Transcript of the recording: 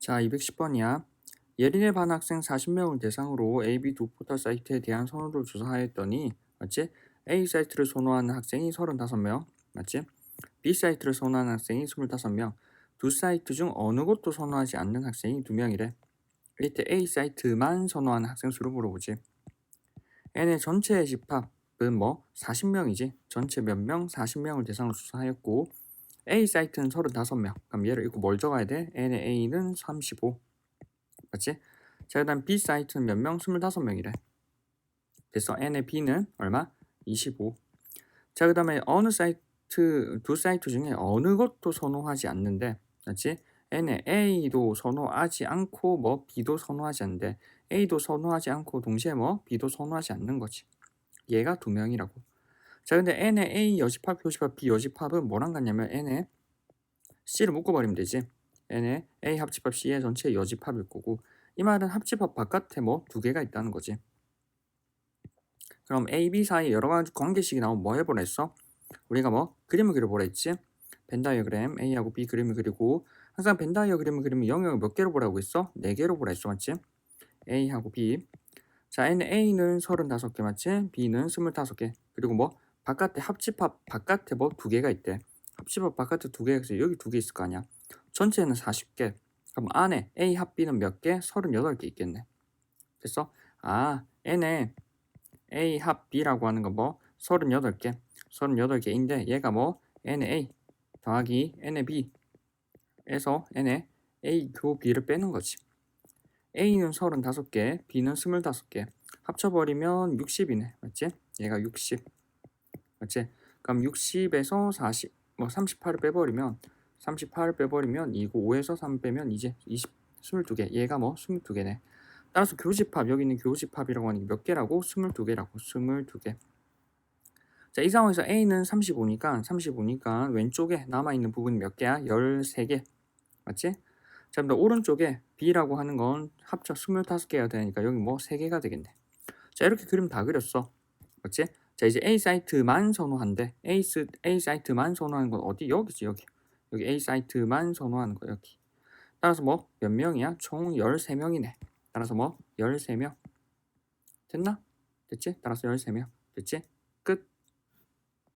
자, 210번이야. 예린의 반 학생 40명을 대상으로 A, B 두 포털 사이트에 대한 선호도를 조사하였더니 맞지? A 사이트를 선호하는 학생이 35명 맞지? B 사이트를 선호하는 학생이 25명 두 사이트 중 어느 곳도 선호하지 않는 학생이 2명이래. 이때 A 사이트만 선호하는 학생 수를 물어보지. N의 전체 집합은 뭐 40명이지. 전체 몇 명? 40명을 대상으로 조사하였고 A 사이트는 35명. 그럼 얘를 읽고 뭘 적어야 돼? N의 A는 35. 맞지? 자, 그 다음 B 사이트는 몇 명? 25명이래. 그래서 N의 B는 얼마? 25. 자, 그 다음에 어느 사이트, 두 사이트 중에 어느 것도 선호하지 않는데, 맞지? N의 A도 선호하지 않고, 뭐, B도 선호하지 않는데, A도 선호하지 않고, 동시에 뭐, B도 선호하지 않는 거지. 얘가 두 명이라고. 자, 근데 N의 A 여집합, 교집합, B 여집합은 뭐랑 같냐면, N의 C를 묶어버리면 되지. N의 A 합집합 C의 전체 여집합일 거고, 이 말은 합집합 바깥에 뭐 두 개가 있다는 거지. 그럼 A, B 사이 여러 가지 관계식이 나오면 뭐 해보라 했어? 우리가 뭐 그림을 그려보라 했지? 벤다이어그램 A하고 B 그림을 그리고 항상 벤다이어그램을 그리면 영역을 몇 개로 보라고 했어? 네 개로 보라 했어 맞지? A하고 B 자 N A는 35개 맞지? B는 25개 그리고 뭐 바깥에 합집합 바깥에 뭐 두 개가 있대. 합집합 바깥에 두 개가 있어. 여기 두 개 있을 거 아니야. 전체는 40개. 그럼 안에 A 합 B는 몇 개? 38개 있겠네. 됐어? 아 N에 A 합 B라고 하는 건 뭐? 38개. 38개인데 얘가 뭐? N의 A 더하기 N의 B에서 N의 A 교 B를 빼는 거지. A는 35개 B는 25개. 합쳐버리면 60이네. 맞지? 얘가 60 맞지? 그럼 60에서 40, 뭐 38을 빼버리면 38을 빼버리면 이고 5에서 3 빼면 이제 20, 22개 얘가 뭐 22개네 따라서 교집합 여기 있는 교집합이라고 하는 게 몇 개라고? 22개라고 22개 자 이 상황에서 A는 35니까 35니까 왼쪽에 남아 있는 부분이 몇 개야? 13개 맞지? 자 그럼 오른쪽에 B라고 하는 건 합쳐 25개가 되니까 여기 뭐 3개가 되겠네 자 이렇게 그림 다 그렸어 맞지? 자 이제 A 사이트만 선호한대 A, 스, A 사이트만 선호하는 건 어디? 여기지 여기 여기 A 사이트만 선호하는 거 여기 따라서 뭐 몇 명이야? 총 13명이네 따라서 뭐 13명 됐나? 됐지? 따라서 13명 됐지?